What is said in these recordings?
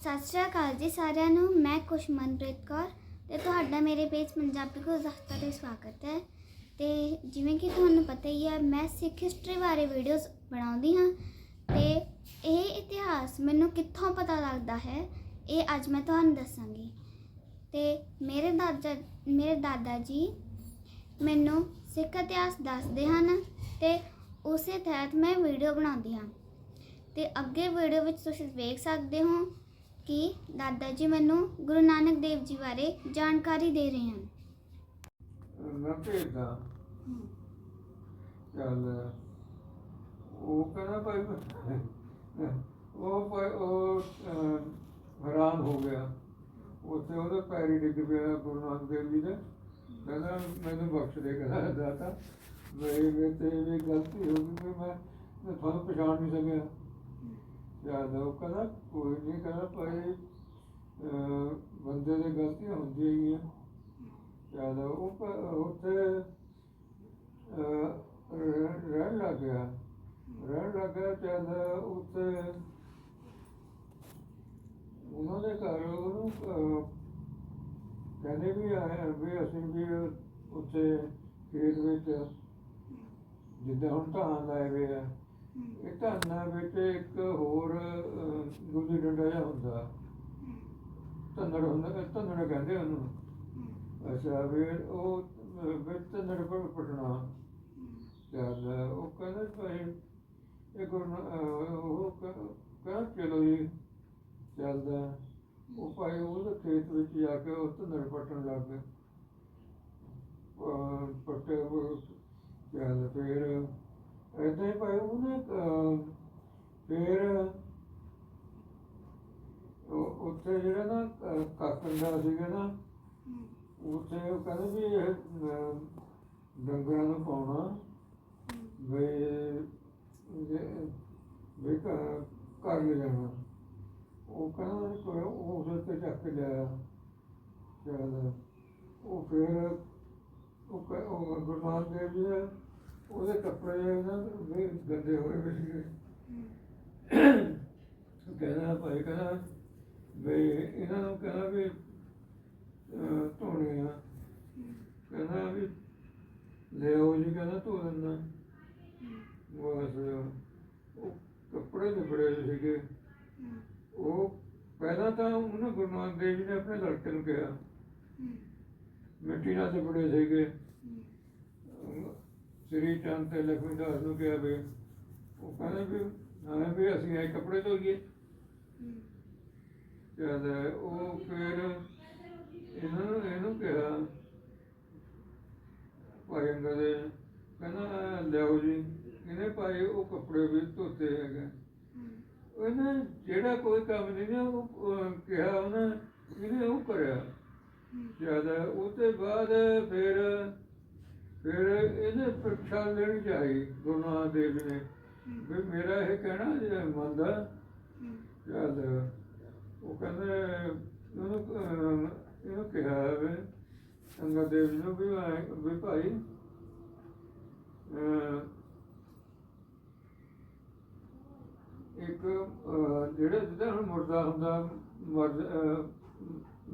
ਸਤਿ ਸ਼੍ਰੀ ਅਕਾਲ ਜੀ ਸਾਰਿਆਂ ਨੂੰ, ਮੈਂ ਖੁਸ਼ਮਨਪ੍ਰੀਤ ਕੌਰ ਤੇ ਤੁਹਾਡਾ ਮੇਰੇ ਪੇਜ ਪੰਜਾਬੀ ਗੁਲਦਸਤਾ ਤੇ ਸਵਾਗਤ ਹੈ। ਤੇ ਜਿਵੇਂ ਕਿ ਤੁਹਾਨੂੰ ਪਤਾ ਹੀ ਹੈ, ਮੈਂ ਸਿੱਖ ਹਿਸਟਰੀ ਬਾਰੇ ਵੀਡੀਓਜ਼ ਬਣਾਉਂਦੀ ਹਾਂ ਤੇ ਇਹ ਇਤਿਹਾਸ ਮੈਨੂੰ ਕਿੱਥੋਂ ਪਤਾ ਲੱਗਦਾ ਹੈ, ਇਹ ਅੱਜ ਮੈਂ ਤੁਹਾਨੂੰ ਦੱਸਾਂਗੀ। ਤੇ ਮੇਰੇ ਦਾਦਾ ਮੇਰੇ ਦਾਦਾ ਜੀ ਮੈਨੂੰ ਸਿੱਖ ਇਤਿਹਾਸ ਦੱਸਦੇ ਹਨ ਤੇ ਉਸੇ ਤਹਿਤ ਮੈਂ ਵੀਡੀਓ ਬਣਾਉਂਦੀ ਹਾਂ। ਤੇ ਅੱਗੇ ਵੀਡੀਓ ਵਿੱਚ ਤੁਸੀਂ ਵੇਖ ਸਕਦੇ ਹੋ ਕਿ ਦਾਦਾ ਜੀ ਮੈਨੂੰ ਗੁਰੂ ਨਾਨਕ ਦੇਵ ਜੀ ਬਾਰੇ ਜਾਣਕਾਰੀ ਦੇ ਰਹੇ ਹਨ। ਮੈਂ ਭੇਜਦਾ। ਚੱਲ ਉਹ ਕਹਿੰਦਾ ਭਾਈ ਉਹ ਭਾਈ ਉਹ ਅਹ, ਹੈਰਾਨ ਹੋ ਗਿਆ। ਉੱਥੇ ਉਹਦੇ ਪੈਰੀ ਡਿੱਗ ਪਿਆ ਗੁਰੂ ਨਾਨਕ ਦੇਵ ਜੀ ਦੇ। ਕਹਿੰਦਾ ਮੈਨੂੰ ਬਖਸ਼ ਦੇ ਕਹਿੰਦਾ ਦਾਤਾ। ਮੇਰੀ ਮੇਰੇ ਤੇ ਵੀ ਗਲਤੀ ਹੋ ਗਈ ਵੀ ਮੈਂ ਮੈਂ ਤੁਹਾਨੂੰ ਪਛਾਣ ਨਹੀਂ ਸਕਿਆ। ਯਾਦ ਉਹ ਕਹਿੰਦਾ ਕੋਈ ਨਹੀਂ ਕਹਿੰਦਾ ਭਾਈ ਅਹ, ਬੰਦੇ ਦੀ ਗਲਤੀਆਂ ਹੁੰਦੀਆਂ ਹੀ ਆ। ਯਾਦ ਉਹ ਉੱਥੇ ਰਹਿ- ਰਹਿਣ ਲੱਗ ਗਿਆ। ਰਹਿਣ ਲੱਗ ਗਿਆ ਜਦ ਉੱਥੇ ਉਹਨਾਂ ਦੇ ਘਰ ਉਹਨੂੰ ਕਹਿੰਦੇ ਵੀ ਆਏ ਵੀ ਅਸੀਂ ਵੀ ਉੱਥੇ ਖੇਤ ਵਿੱਚ ਜਿੱਦਾਂ ਹੁਣ ਧਾਨ ਲਾਏ ਹੋਏ ਆ। ਇਹ ਧਾਨਾਂ ਵਿੱਚ ਇੱਕ ਹੋਰ ਗੁੱਲੀ ਡੰਡਾ ਜਿਹਾ ਹੁੰਦਾ। ਧੰਨੜ ਹੁੰਦਾ ਧੰਨੜ ਕਹਿੰਦੇ ਉਹਨੂੰ। ਅੱਛਾ ਵੀ ਉਹ ਵਿੱਚ ਧੰਨੜ ਪਰ ਪਟਣਾ। ਚੱਲ ਉਹ ਕਹਿੰਦੇ ਭਾਈ ਇਹ ਗੁਰੂ ਉਹ ਕਹਿੰਦਾ ਚਲੋ ਜੀ। ਚੱਲਦਾ ਉਹ ਭਾਈ ਉਹਦੇ ਖੇਤ ਵਿੱਚ ਜਾ ਕੇ ਉਹ ਧੰਨੜ ਪਟਣ ਲੱਗ ਗਏ। ਅਹ, ਪੱਟੇ ਉਹ ਚੱਲ ਫਿਰ ਏਦਾਂ ਹੀ ਭਾਈ ਉਹਨੇ ਫਿਰ ਉੱਥੇ ਜਿਹੜਾ ਨਾ ਦਾ ਸੀਗਾ ਨਾ ਉੱਥੇ ਉਹ ਕਹਿੰਦੇ ਵੀ ਇਹ ਡੰਗਰਾਂ ਨੂੰ ਪਾਉਣਾ। ਵੀ ਵੀ ਘਰ ਲੈ ਜਾਣਾ। ਉਹ ਕਹਿੰਦਾ ਕੋਈ ਉਹ ਉਸ ਉੱਤੇ ਚੱਕ ਕੇ ਲਿਆਇਆ ਚੱਲ। ਉਹ ਫਿਰ ਉਹ ਕ- ਉਹ ਗੁਰੂ ਨਾਨਕ ਦੇਵ ਜੀ ਉਹਦੇ ਕੱਪੜੇ ਨਾ ਵੀ ਗੰਦੇ ਹੋਏ ਵੀ ਸੀਗੇ। ਕਹਿੰਦਾ, ਭਾਈ ਕਹਿੰਦਾ, ਵੀ ਇਹਨਾਂ ਨੂੰ ਕਹਿੰਦਾ ਵੀ ਧੋਣੇ ਆ ਕਹਿੰਦਾ ਵੀ, ਲਿਆਓ ਜੀ, ਕਹਿੰਦਾ ਧੋ ਦਿੰਦਾ। ਬਸ ਉਹ ਕੱਪੜੇ ਲਿਬੜੇ ਸੀਗੇ। ਉਹ ਪਹਿਲਾਂ ਤਾਂ ਉਹਨਾਂ ਗੁਰੂ ਨਾਨਕ ਦੇਵ ਜੀ ਨੇ ਆਪਣੇ ਲੜਕੇ ਨੂੰ ਕਿਹਾ। ਮਿੱਟੀ ਨਾਲ ਲਿਬੜੇ ਸੀਗੇ। ਸ੍ਰੀ ਚੰਦ ਤੇ ਲਖਮੀ ਦਾਸ ਨੂੰ ਕਿਹਾ ਵੀ, ਉਹ ਕਹਿੰਦੇ ਵੀ ਹਾਂ ਵੀ ਅਸੀਂ ਆਏ ਕੱਪੜੇ ਧੋਈਏ। ਜਦ ਉਹ ਫਿਰ ਇਹਨਾਂ ਨੂੰ, ਇਹਨੂੰ ਕਿਹਾ, ਭਾਈ ਅੰਗਦ, ਕਹਿੰਦਾ, ਲਿਆਓ ਜੀ, ਇਹਨੇ ਭਾਈ ਉਹ ਕੱਪੜੇ ਵੀ ਧੋਤੇ ਹੈਗੇ। ਉਹਨੇ ਜਿਹੜਾ ਕੋਈ ਕੰਮ ਨਹੀਂ ਉਹ ਕਿਹਾ ਉਹਨੇ, ਇਹਨੇ ਉਹ ਕਰਿਆ। ਜਦ ਉਹਦੇ ਬਾਅਦ ਫਿਰ ਫਿਰ ਇਹਨੇ ਪ੍ਰੀਖਿਆ ਲੈਣੀ ਚਾਹੀ ਗੁਰੂ ਨਾਨਕ ਦੇਵ ਨੇ। ਵੀ ਮੇਰਾ ਇਹ ਕਹਿਣਾ ਜੇ ਮੰਨਦਾ ਜਦ ਉਹ ਕਹਿੰਦੇ ਉਹਨੂੰ ਇਹਨੂੰ ਕਿਹਾ ਵੀ ਅੰਗਦ ਦੇਵ ਨੂੰ ਵੀ ਵੀ ਭਾਈ ਇੱਕ ਜਿਹੜਾ ਜਿਹਦਾ ਹੁਣ ਮੁਰਦਾ ਹੁੰਦਾ ਮਰ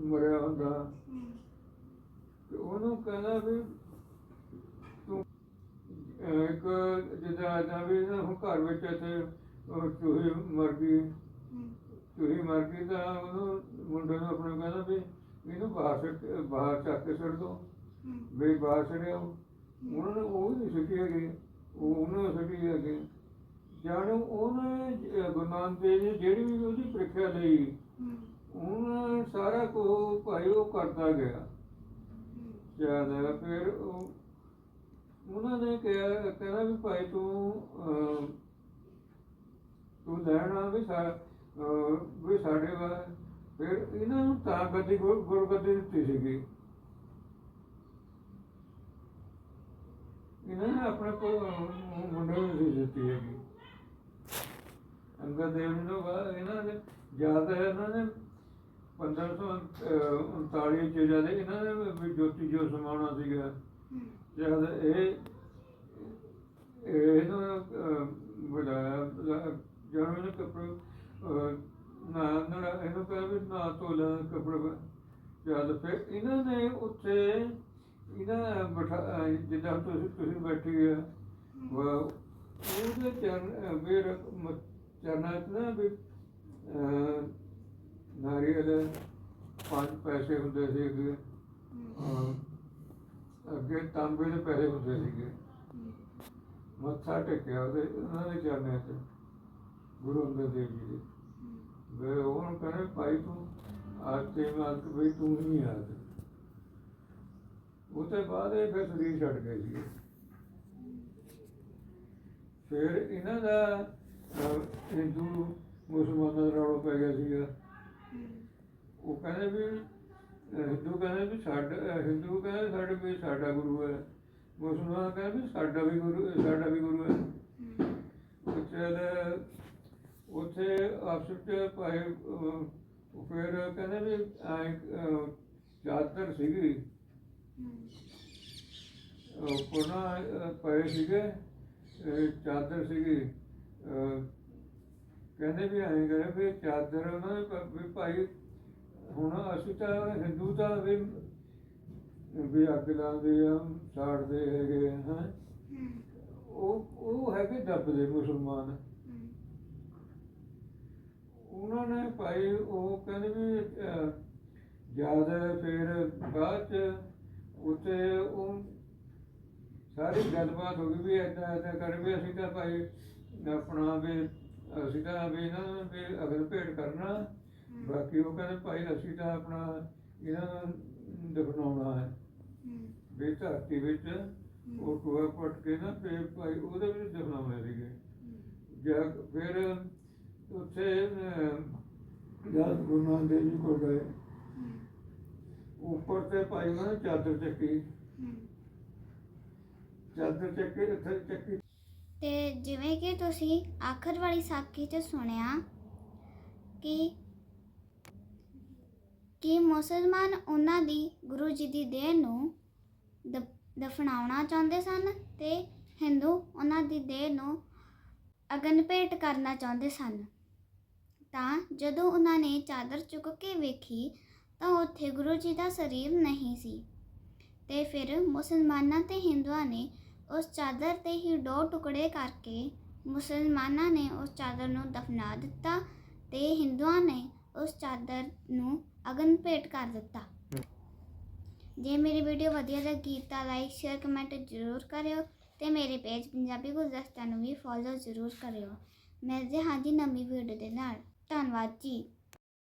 ਮਰਿਆ ਹੁੰਦਾ ਉਹਨੂੰ ਕਹਿੰਦਾ ਵੀ ਇੱਕ ਜਿੱਦਾਂ ਦਾ ਵੀ ਨਾ ਹੁਣ ਘਰ ਵਿੱਚ ਇੱਥੇ ਅਹ, ਚੂਹੀ ਮਰ ਗਈ। ਚੂਹੀ ਮਰ ਗਈ ਤਾਂ ਉਹਨੂੰ ਮੁੰਡੇ ਨੂੰ ਆਪਣੇ ਕਹਿੰਦਾ ਵੀ ਇਹਨੂੰ ਬਾਹਰ ਸੁੱਟ ਬਾਹਰ ਚੱਕ ਕੇ ਸੁੱਟ ਦੋ। ਵੀ ਬਾਹਰ ਛੜਿਆ ਉਹਨਾਂ ਨੇ ਉਹ ਨਹੀਂ ਸੁੱਟੀ ਹੈਗੀ। ਉਹ ਉਹਨਾਂ ਸੁੱਟੀ ਹੈਗੀ। ਜਾਣੋ ਉਹਨੇ ਜ- ਗੁਰੂ ਨਾਨਕ ਦੇਵ ਜੀ ਜਿਹੜੀ ਵੀ ਉਹਦੀ ਪ੍ਰੀਖਿਆ ਲਈ ਉਹਨੇ ਸਾਰਾ ਕੁਝ ਭਾਈ ਉਹ ਕਰਦਾ ਗਿਆ। ਜਦ ਫਿਰ ਉਹ ਉਹਨਾਂ ਨੇ ਕਿਹਾ, ਕਹਿੰਦਾ ਵੀ ਭਾਈ ਤੂੰ ਤੂੰ ਲੈਣਾ ਵੀ ਸਾ ਵੀ ਸਾਡੇ ਵਾ ਫਿਰ ਇਹਨਾਂ ਨੂੰ ਤਾਂ ਗੱਦੀ ਗੁਰਗੱਦੀ ਦਿੱਤੀ ਸੀਗੀ। ਇਹਨਾਂ ਨੇ ਆਪਣੇ ਕੋਲ ਮੁੰਡੇ ਨੂੰ ਸੀ ਦਿੱਤੀ ਹੈਗੀ। ਅੰਗਦ ਦੇਵ ਜੀ ਨੂੰ ਬਾਅਦ ਇਹਨਾਂ ਨੇ ਜ਼ਿਆਦਾ ਇਹਨਾਂ ਨੇ 1539 ਚ ਜਦ ਇਹਨਾਂ ਨੇ ਜੋਤੀ ਜੋ ਸਮਾਉਣਾ ਸੀਗਾ। ਜਦ ਇਹ ਅਹ, ਬੁਲਾਇਆ ਜਦੋਂ ਇਹਨੇ ਕੱਪੜੇ ਨਾ ਨਾ ਇਹਨੂੰ ਕਹਿੰਦਾ ਵੀ ਨਾ ਤੋਲਾ ਕੱਪੜੇ ਜਦ ਫਿਰ ਇਹਨਾਂ ਨੇ ਉੱਥੇ ਇਹਨਾਂ ਬਿਠਾ ਜਿੱਦਾਂ ਤੁਸੀਂ ਤੁਸੀਂ ਬੈਠੀ ਆ ਵਾ- ਉਹਦੇ ਚਰਨ ਵੀ ਚਰਨਾਂ ਨਾ ਵੀ ਨਾਰੀਅਲ ਪੰਜ ਪੈਸੇ ਹੁੰਦੇ ਸੀਗੇ। ਅਹ, ਅੱਗੇ ਤਾਂਬੇ ਦੇ ਪੈਸੇ ਹੁੰਦੇ ਸੀਗੇ। ਮੱਥਾ ਟੇਕਿਆ ਉਹਦੇ ਉਹਨਾਂ ਦੇ ਚਰਨਾਂ 'ਚ ਗੁਰੂ ਅੰਗਦ ਦੇਵ ਜੀ ਦੇ। ਵੇ ਉਹਨੂੰ ਕਹਿੰਦੇ, ਭਾਈ ਤੂੰ ਆਤੇ ਮਾਲਕ ਵੀ ਤੂੰ ਹੀ ਆ ਉਹ ਬਾਅਦ ਇਹ ਫਿਰ ਸਰੀਰ ਛੱਡ ਗਏ ਸੀ ਫਿਰ ਇਹਨਾਂ ਦਾ ਹਿੰਦੂ, ਮੁਸਲਮਾਨਾਂ ਦਾ ਰੌਲਾ ਪੈ ਗਿਆ ਸੀਗਾ। ਉਹ ਕਹਿੰਦੇ ਵੀ ਹਿੰਦੂ ਕਹਿੰਦੇ ਵੀ ਸਾਡਾ ਹਿੰਦੂ ਕਹਿੰਦੇ ਸਾਡੇ ਵੀ ਸਾਡਾ ਗੁਰੂ ਹੈ। ਮੁਸਲਮਾਨ ਕਹਿੰਦੇ ਵੀ ਸਾਡਾ ਵੀ ਗੁਰੂ ਸਾਡਾ ਵੀ ਗੁਰੂ ਹੈ। ਉਹ ਉੱਥੇ ਆਪਸ ਵਿੱਚ ਭਾਈ ਫਿਰ ਕਹਿੰਦੇ ਵੀ ਐਂ, ਚਾਦਰ ਸੀਗੀ। ਉਹ ਕੋਨਾ ਪਏ ਸੀਗੇ ਚਾਦਰ ਸੀਗੀ। ਕਹਿੰਦੇ ਵੀ ਐਂ ਕਰੇ ਵੀ ਚਾਦਰ ਉਹਨਾਂ ਨੇ ਵੀ ਭਾਈ ਹੁਣ ਅਸੀਂ ਤਾਂ ਹਿੰਦੂ ਤਾਂ ਵੀ ਵੀ ਅੱਗ ਲਾਉਂਦੇ ਆ, ਸਾੜਦੇ ਹੈਗੇ ਹਾਂ। ਉਹ ਉਹ ਹੈਗੇ ਦੱਬਦੇ ਮੁਸਲਮਾਨ। ਉਹਨਾਂ ਨੇ ਭਾਈ ਉਹ ਕਹਿੰਦੇ ਵੀ ਜਦ ਫਿਰ ਬਾਅਦ ਚ ਉੱਤੇ ਉਹ ਸਾਰੀ ਗੱਲਬਾਤ ਹੋ ਗਈ ਵੀ ਏਦਾਂ ਏਦਾਂ ਕਰ ਵੀ ਅਸੀਂ ਤਾਂ ਭਾਈ ਆਪਣਾ ਵੀ, ਅਸੀਂ ਤਾਂ ਵੀ ਇਹਨਾਂ ਨੂੰ ਵੀ ਅਗਲ ਭੇਟ ਕਰਨਾ। ਬਾਕੀ ਉਹ ਕਹਿੰਦੇ ਭਾਈ ਅਸੀਂ ਤਾਂ ਆਪਣਾ ਇਹਨਾਂ ਨੂੰ ਦਫਨਾਉਣਾ ਹੈ। ਵੀ ਧਰਤੀ ਵਿੱਚ ਉਹ ਟੋਆ ਪੱਟ ਕੇ ਨਾ ਤੇ ਭਾਈ ਉਹਦੇ ਵਿੱਚ ਦਫਨਾਉਣੇ ਸੀਗੇ। ਜਦ ਫਿਰ ਉੱਥੇ ਜਦ ਗੁਰੂ ਨਾਨਕ ਦੇਵ ਜੀ ਕੋਲ ਗਏ। ਉੱਪਰ ਤੇ ਭਾਈ ਉਹਨਾਂ ਨੇ ਚਾਦਰ ਚੱਕੀ। ਚਾਦਰ ਚੱਕੀ ਇੱਥੇ ਚੱਕੀ। ਤੇ ਜਿਵੇਂ ਕਿ ਤੁਸੀਂ ਆਖਰ ਵਾਲੀ ਸਾਖੀ 'ਚ ਸੁਣਿਆ ਕਿ ਕਿ ਮੁਸਲਮਾਨ ਉਹਨਾਂ ਦੀ ਗੁਰੂ ਜੀ ਦੀ ਦੇਹ ਨੂੰ ਦਫਨਾਉਣਾ ਚਾਹੁੰਦੇ ਸਨ ਤੇ ਹਿੰਦੂ ਉਹਨਾਂ ਦੀ ਦੇਹ ਨੂੰ ਅਗਨ ਭੇਟ ਕਰਨਾ ਚਾਹੁੰਦੇ ਸਨ। ਤਾਂ ਜਦੋਂ ਉਹਨਾਂ ਨੇ ਚਾਦਰ ਚੁੱਕ ਕੇ ਵੇਖੀ ਤਾਂ ਉੱਥੇ ਗੁਰੂ ਜੀ ਦਾ ਸਰੀਰ ਨਹੀਂ ਸੀ ਤੇ ਫਿਰ ਮੁਸਲਮਾਨਾਂ ਤੇ ਹਿੰਦੂਆਂ ਨੇ ਉਸ ਚਾਦਰ ਤੇ ਹੀ ਦੋ ਟੁਕੜੇ ਕਰਕੇ ਮੁਸਲਮਾਨਾਂ ਨੇ ਉਸ ਚਾਦਰ ਨੂੰ ਦਫਨਾ ਦਿੱਤਾ ਤੇ ਹਿੰਦੂਆਂ ਨੇ ਉਸ ਚਾਦਰ ਨੂੰ ਅਗਨ ਭੇਟ ਕਰ ਦਿੱਤਾ। ਜੇ ਮੇਰੀ ਵੀਡੀਓ ਵਧੀਆ ਲੱਗੀ ਤਾਂ ਲਾਈਕ ਸ਼ੇਅਰ ਕਮੈਂਟ ਜ਼ਰੂਰ ਕਰਿਓ ਤੇ ਮੇਰੇ ਪੇਜ ਪੰਜਾਬੀ ਗੁਲਦਸਤਾ ਨੂੰ ਵੀ ਫੋਲੋ ਜ਼ਰੂਰ ਕਰਿਓ। ਮਿਲਦੇ ਹਾਂ ਜੀ ਨਵੀਂ ਵੀਡੀਓ ਦੇ ਨਾਲ। ਧੰਨਵਾਦ ਜੀ।